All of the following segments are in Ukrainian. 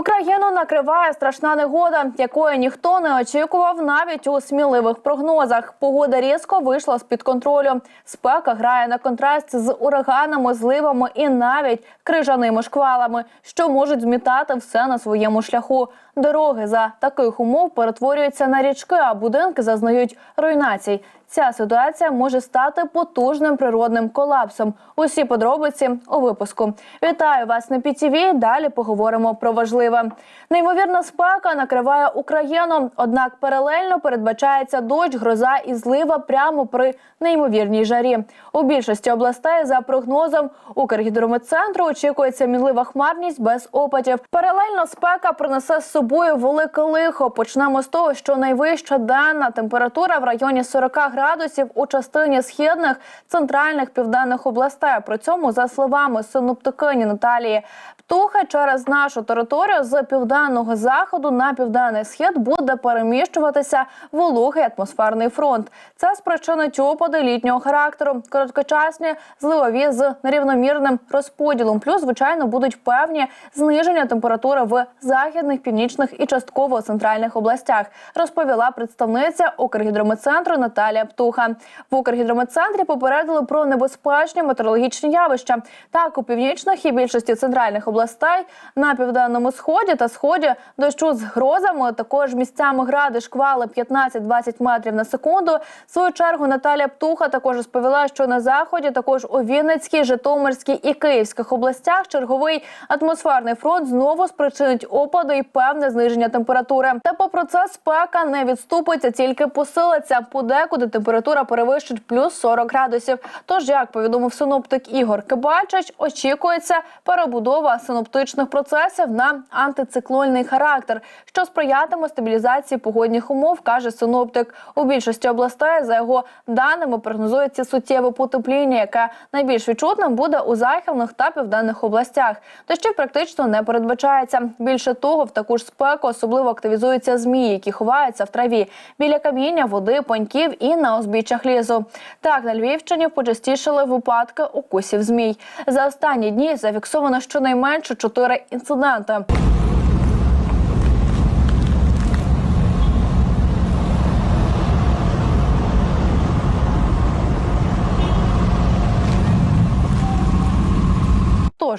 Україну накриває страшна негода, якої ніхто не очікував навіть у сміливих прогнозах. Погода різко вийшла з під контролю. Спека грає на контраст з ураганами, зливами і навіть крижаними шквалами, що можуть змітати все на своєму шляху. Дороги за таких умов перетворюються на річки, а будинки зазнають руйнацій. Ця ситуація може стати потужним природним колапсом. Усі подробиці у випуску. Вітаю вас на ПІТІВІ. Далі поговоримо про важливе. Неймовірна спека накриває Україну. Однак паралельно передбачається дощ, гроза і злива прямо при неймовірній жарі. У більшості областей за прогнозом Укргідрометцентру очікується мінлива хмарність без опадів. Паралельно спека принесе з собою велике лихо. Почнемо з того, що найвища денна температура в районі 40 градусів у частині східних центральних південних областей. При цьому, за словами синоптикині Наталії Птухи, через нашу територію з південного заходу на південний схід буде переміщуватися вологий атмосферний фронт. Це спричинить опади літнього характеру, короткочасні зливові з нерівномірним розподілом. Плюс, звичайно, будуть певні зниження температури в західних, північних і частково центральних областях. Розповіла представниця Укргідрометцентру Наталія Птуха. В Укргідрометцентрі попередили про небезпечні метеорологічні явища. Так, у північних і більшості центральних областей на південному сході та сході дощу з грозами. Також місцями гради шквали 15-20 метрів на секунду. В свою чергу Наталія Птуха також розповіла, що на заході, також у Вінницькій, Житомирській і Київських областях черговий атмосферний фронт знову спричинить опади і певне зниження температури. Та попри це спека не відступиться, тільки посилиться. Подекуди температура перевищить плюс 40 градусів. Тож, як повідомив синоптик Ігор Кибальчич, очікується перебудова синоптичних процесів на антициклонний характер, що сприятиме стабілізації погодних умов, каже синоптик. У більшості областей за його даними прогнозується суттєве потепління, яке найбільш відчутним буде у західних та південних областях. Дощів практично не передбачається. Більше того, в таку ж спеку особливо активізуються змії, які ховаються в траві біля каміння, води, паньків і на узбіччях лісу. Так на Львівщині почастішили випадки укусів змій. За останні дні зафіксовано щонайменше чотири інциденти.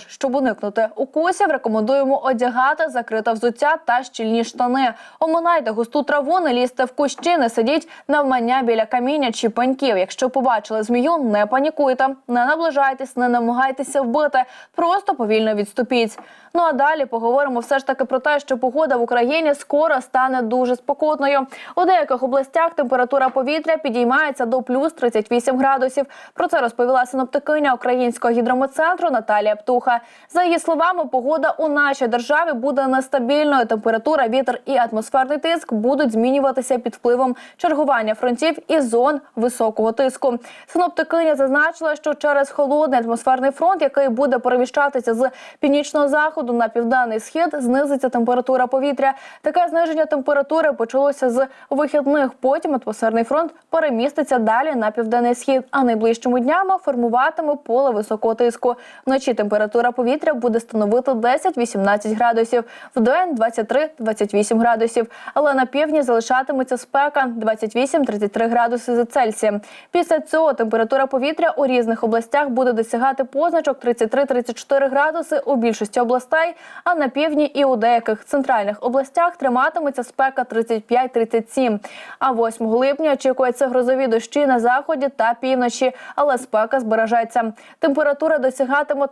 Тож, щоб уникнути укусів, рекомендуємо одягати закрите взуття та щільні штани. Оминайте густу траву, не лізьте в кущі, не сидіть навмання біля каміння чи пеньків. Якщо побачили змію, не панікуйте, не наближайтесь, не намагайтеся вбити, просто повільно відступіть. Ну а далі поговоримо все ж таки про те, що погода в Україні скоро стане дуже спокотною. У деяких областях температура повітря підіймається до плюс 38 градусів. Про це розповіла синоптикиня Українського гідрометцентру Наталія Птуха. За її словами, погода у нашій державі буде нестабільною. Температура, вітер і атмосферний тиск будуть змінюватися під впливом чергування фронтів і зон високого тиску. Синоптикиня зазначила, що через холодний атмосферний фронт, який буде переміщатися з північного заходу на південний схід, знизиться температура повітря. Таке зниження температури почалося з вихідних. Потім атмосферний фронт переміститься далі на південний схід. А найближчими днями формуватиме поле високого тиску. Вночі температура повітря буде становити 10-18 градусів, вдень 23-28 градусів. Але на півдні залишатиметься спека 28-33 градуси за Цельсієм. Після цього температура повітря у різних областях буде досягати позначок 33-34 градуси у більшості областей, а на півдні і у деяких центральних областях триматиметься спека 35-37. А 8 липня очікується грозові дощі на заході та півночі, але спека збережеться. Температура досягатиме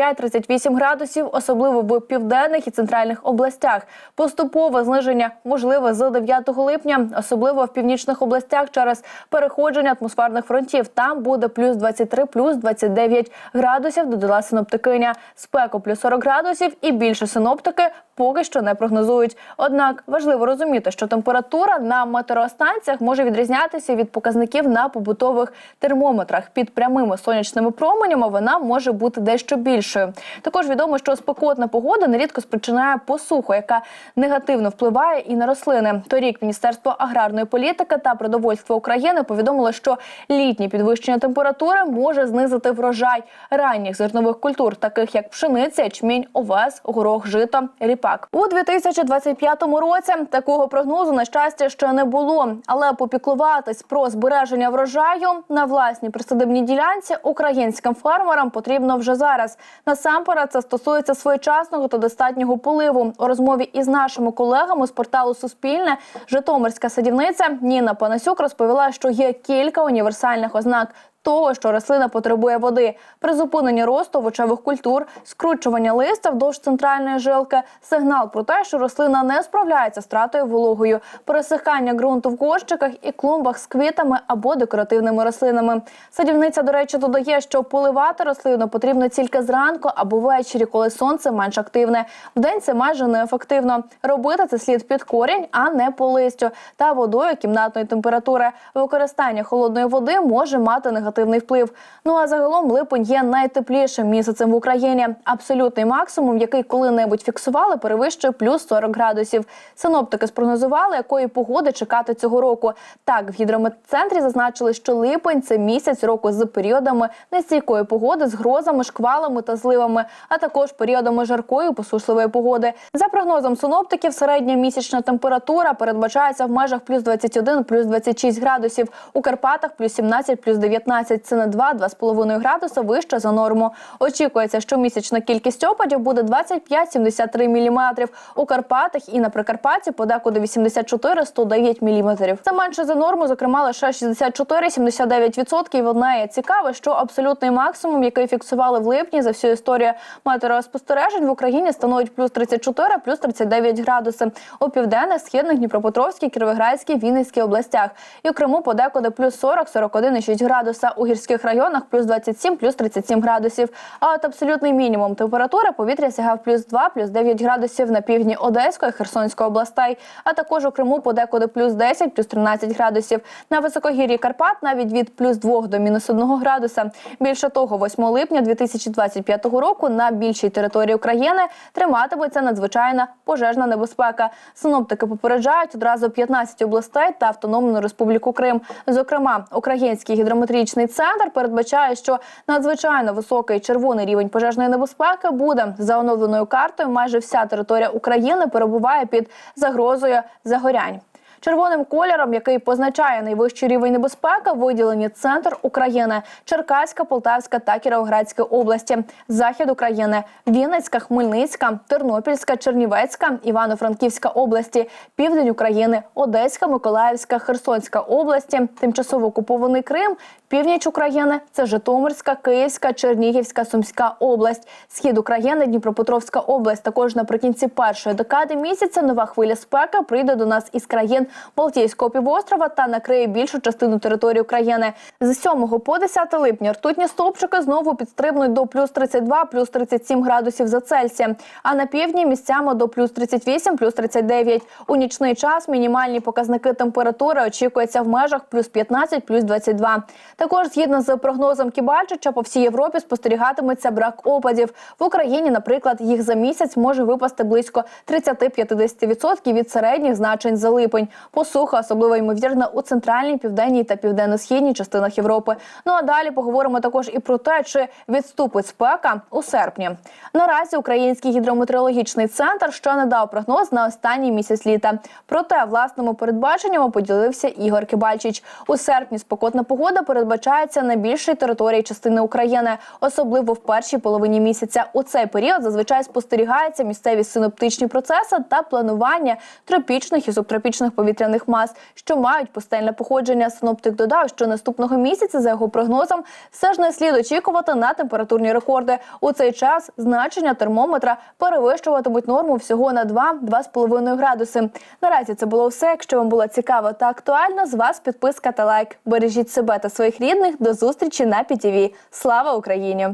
35-38 градусів, особливо в південних і центральних областях. Поступове зниження можливе з 9 липня, особливо в північних областях через переходження атмосферних фронтів. Там буде плюс 23, плюс 29 градусів. Додала синоптикиня. Спеку плюс 40 градусів і більше синоптики поки що не прогнозують. Однак важливо розуміти, що температура на метеостанціях може відрізнятися від показників на побутових термометрах. Під прямими сонячними променями вона може бути дещо більшою. Також відомо, що спекотна погода нерідко спричиняє посуху, яка негативно впливає і на рослини. Торік Міністерство аграрної політики та продовольства України повідомило, що літнє підвищення температури може знизити врожай ранніх зернових культур, таких як пшениця, ячмінь, овес, горох, жито, ріпак. Спек. У 2025 році такого прогнозу на щастя ще не було, але попіклуватись про збереження врожаю на власній присадибній ділянці українським фермерам потрібно вже зараз. Насамперед це стосується своєчасного та достатнього поливу. У розмові із нашими колегами з порталу Суспільне Житомирська садівниця Ніна Панасюк розповіла, що є кілька універсальних ознак. Того, що рослина потребує води, призупинення росту овочевих культур, скручування листя вдовж центральної жилки, сигнал про те, що рослина не справляється з тратою вологою, пересихання ґрунту в горщиках і клумбах з квітами або декоративними рослинами. Садівниця, до речі, додає, що поливати рослину потрібно тільки зранку або ввечері, коли сонце менш активне. Вдень це майже неефективно. Робити це слід під корінь, а не по листю та водою кімнатної температури. Використання холодної води може мати негативний вплив. Ну а загалом липень є найтеплішим місяцем в Україні. Абсолютний максимум, який коли-небудь фіксували, перевищує плюс 40 градусів. Синоптики спрогнозували, якої погоди чекати цього року. Так, в гідрометцентрі зазначили, що липень це місяць року з періодами нестійкої погоди, з грозами, шквалами та зливами, а також періодами жаркої посушливої погоди. За прогнозом синоптиків, середня місячна температура передбачається в межах плюс 21, плюс 26 градусів. У Карпатах плюс 17, плюс 19. Це на 2-2,5 градуса вище за норму. Очікується, що місячна кількість опадів буде 25-73 мм. У Карпатах і на Прикарпатті подекуди 84-109 мм. Це менше за норму, зокрема лише 64-79%. Одне цікаве, що абсолютний максимум, який фіксували в липні за всю історію метеоспостережень в Україні, становить плюс 34, плюс 39 градуси. У південних, східних, Дніпропетровській, Кіровоградській, Вінницькій областях. І у Криму подекуди плюс 40-41,6 градуса. У гірських районах плюс 27, плюс 37 градусів. А от абсолютний мінімум температури повітря сягав плюс 2, плюс 9 градусів на півдні Одеської, Херсонської областей, а також у Криму подекуди плюс 10, плюс 13 градусів. На високогір'ї Карпат навіть від плюс 2 до мінус 1 градуса. Більше того, 8 липня 2025 року на більшій території України триматиметься надзвичайна пожежна небезпека. Синоптики попереджають одразу 15 областей та Автономну Республіку Крим. Зокрема, Український гідрометричний центр передбачає, що надзвичайно високий червоний рівень пожежної небезпеки буде за оновленою картою. Майже вся територія України перебуває під загрозою загорянь. Червоним кольором, який позначає найвищий рівень небезпеки, виділені центр України, Черкаська, Полтавська та Кіровоградська області, захід України, Вінницька, Хмельницька, Тернопільська, Чернівецька, Івано-Франківська області, південь України, Одеська, Миколаївська, Херсонська області, тимчасово окупований Крим, північ України це Житомирська, Київська, Чернігівська, Сумська область, схід України, Дніпропетровська область. Також наприкінці першої декади місяця нова хвиля спеки прийде до нас із країн Балтійського півострова та накриє більшу частину території України. З 7 по 10 липня ртутні стовпчики знову підстрибнуть до плюс 32, плюс 37 градусів за Цельсієм, а на півдні місцями до плюс 38, плюс 39. У нічний час мінімальні показники температури очікуються в межах плюс 15, плюс 22. Також згідно з прогнозом Кібальчича, по всій Європі спостерігатиметься брак опадів. В Україні, наприклад, їх за місяць може випасти близько 30-50% від середніх значень за липень. Посуха особливо ймовірна у центральній, південній та південно-східній частинах Європи. Ну а далі поговоримо також і про те, чи відступить спека у серпні. Наразі Український гідрометеорологічний центр ще не дав прогноз на останній місяць літа. Проте власними передбаченнями поділився Ігор Кибальчич. У серпні спекотна погода передбачається на більшій території частини України, особливо в першій половині місяця. У цей період зазвичай спостерігаються місцеві синоптичні процеси та планування тропічних і субтропічних повітряних мас, що мають пустельне походження. Синоптик додав, що наступного місяця, за його прогнозом, все ж не слід очікувати на температурні рекорди. У цей час значення термометра перевищуватимуть норму всього на 2-2,5 градуси. Наразі це було все. Якщо вам було цікаво та актуально, з вас підписка та лайк. Бережіть себе та своїх рідних. До зустрічі на ПІТІВІ. Слава Україні!